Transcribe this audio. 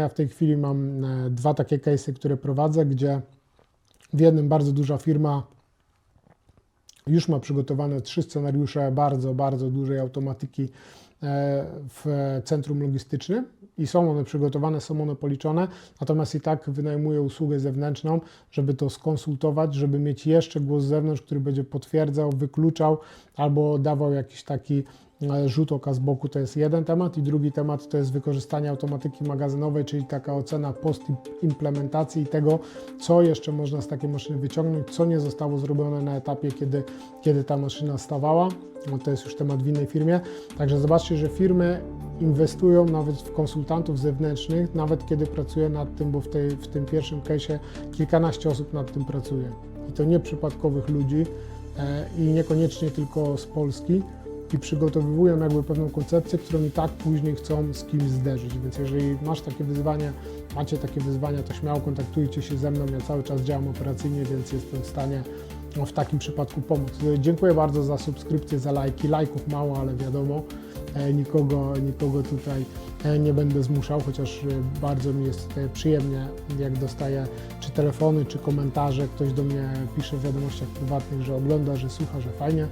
Ja w tej chwili mam e, dwa takie case'y, które prowadzę, gdzie w jednym bardzo duża firma już ma przygotowane trzy scenariusze bardzo, bardzo dużej automatyki e, w centrum logistycznym i są one przygotowane, są one policzone, natomiast i tak wynajmuje usługę zewnętrzną, żeby to skonsultować, żeby mieć jeszcze głos z zewnątrz, który będzie potwierdzał, wykluczał albo dawał jakiś taki rzut oka z boku. To jest jeden temat i drugi temat to jest wykorzystanie automatyki magazynowej, czyli taka ocena post-implementacji i tego, co jeszcze można z takiej maszyny wyciągnąć, co nie zostało zrobione na etapie, kiedy, kiedy ta maszyna stawała. No to jest już temat w innej firmie. Także zobaczcie, że firmy inwestują nawet w konsultantów zewnętrznych, nawet kiedy pracuje nad tym, bo w, tej, w tym pierwszym case'ie kilkanaście osób nad tym pracuje. I to nie przypadkowych ludzi e, i niekoniecznie tylko z Polski i przygotowują jakby pewną koncepcję, którą i tak później chcą z kimś zderzyć. Więc jeżeli masz takie wyzwanie, macie takie wyzwania, to śmiało kontaktujcie się ze mną. Ja cały czas działam operacyjnie, więc jestem w stanie w takim przypadku pomóc. Dziękuję bardzo za subskrypcję, za lajki. Lajków mało, ale wiadomo, e, nikogo, nikogo tutaj e, nie będę zmuszał, chociaż e, bardzo mi jest przyjemnie, jak dostaję czy telefony, czy komentarze. Ktoś do mnie pisze w wiadomościach prywatnych, że ogląda, że słucha, że fajnie.